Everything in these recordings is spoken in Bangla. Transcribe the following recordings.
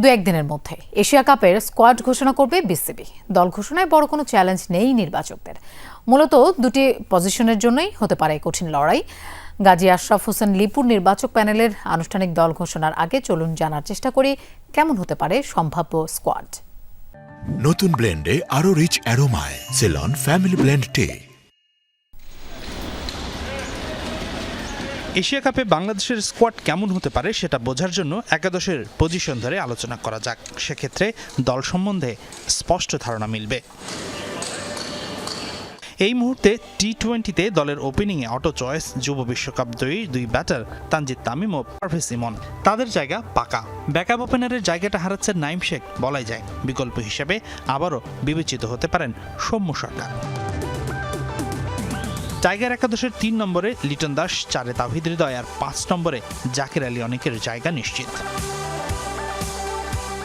দু একদিনের মধ্যে এশিয়া কাপের স্কোয়াড ঘোষণা করবে বিসিবি। দল ঘোষণায় বড় কোনো চ্যালেঞ্জ নেই নির্বাচকদের। মূলত দুটি পজিশনের জন্যই হতে পারে কঠিন লড়াই। গাজী আশরাফ হোসেন লিপুর নির্বাচক প্যানেলের আনুষ্ঠানিক দল ঘোষণার আগে চলুন জানার চেষ্টা করি, কেমন হতে পারে সম্ভাব্য স্কোয়াড? নতুন ব্লেন্ডে আরও rich অ্যারোমায়, Ceylon, family blend tea. Asia কাপে বাংলাদেশের স্কোয়াড কেমন হতে পারে সেটা বোঝার জন্য একাদশের পজিশন ধরে আলোচনা করা যাক। সেক্ষেত্রে দল সম্বন্ধে স্পষ্ট ধারণা মিলবে। এই মুহূর্তে টি টোয়েন্টিতে দলের ওপেনিংয়ে অটো চয়েস যুব বিশ্বকাপ দুই দুই ব্যাটার তানজিদ তামিম ও পারভেজ ইমন তাদের জায়গা পাকা। ব্যাকআপ ওপেনারের জায়গাটা হারাচ্ছেন নাইম শেখ, বলাই যায়। বিকল্প হিসেবে আবারও বিবেচিত হতে পারেন সৌম্য সরকার। টাইগার একাদশের তিন নম্বরে লিটন দাস, চারে তাহিদ হৃদয়, আর পাঁচ নম্বরে জাকির আলী অনেকের জায়গা নিশ্চিত।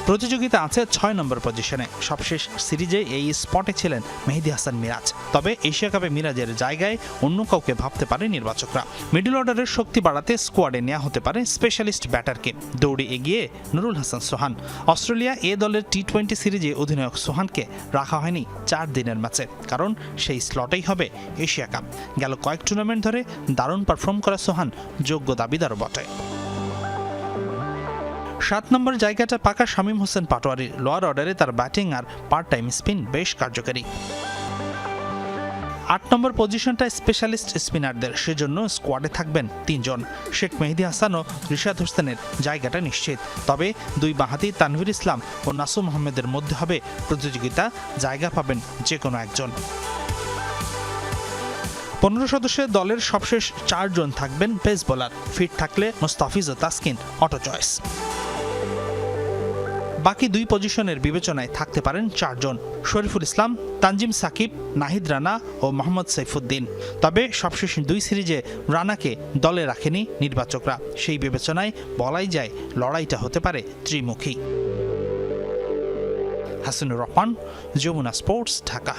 প্রতিযোগিতা আছে ছয় নম্বর পজিশনে। সবশেষ সিরিজে এই স্পটে ছিলেন মেহেদি হাসান মিরাজ। তবে এশিয়া কাপে মিরাজের জায়গায় অন্য কাউকে ভাবতে পারে নির্বাচকরা। মিডল অর্ডারের শক্তি বাড়াতে স্কোয়াডে নেওয়া হতে পারে স্পেশালিস্ট ব্যাটারকে। দৌড়ে এগিয়ে নুরুল হাসান সোহান। অস্ট্রেলিয়া এ দলের টি টোয়েন্টি সিরিজে অধিনায়ক সোহানকে রাখা হয়নি চার দিনের ম্যাচে, কারণ সেই স্লটেই হবে এশিয়া কাপ। গেল কয়েক টুর্নামেন্ট ধরে দারুণ পারফর্ম করা সোহান যোগ্য দাবিদারও বটে। সাত নম্বর জায়গাটা পাকা শামীম হোসেন পাটোয়ারি। লোয়ার অর্ডারে তার ব্যাটিং আর পার্ট টাইম স্পিন বেশ কার্যকারী। আট নম্বর পজিশনটা স্পেশালিস্ট স্পিনারদের সেজন্য স্কোয়াডে থাকবেন তিনজন। শেখ মেহেদি হাসান ও রিশাদ হোসেনের জায়গাটা নিশ্চিত। তবে দুই বাহাতি তানভীর ইসলাম ও নাসুম আহমেদের মধ্যে হবে প্রতিযোগিতা, জায়গা পাবেন যে কোনো একজন। পনেরো সদস্যের দলের সবশেষ চারজন থাকবেন পেস বোলার ফিট থাকলে মোস্তাফিজ ও তাসকিন অটো চয়েস বাকি দুই পজিশনের বিবেচনায় থাকতে পারেন চারজন। শরীফুল ইসলাম, তানজিম সাকিব, নাহিদ রানা ও মোহাম্মদ সাইফুদ্দিন। তবে সবশেষ দুই সিরিজে রানাকে দলে রাখেনি নির্বাচকরা। সেই বিবেচনায় বলাই যায় লড়াইটা হতে পারে ত্রিমুখী। হাসিনুর রহমান, যমুনা স্পোর্টস, ঢাকা।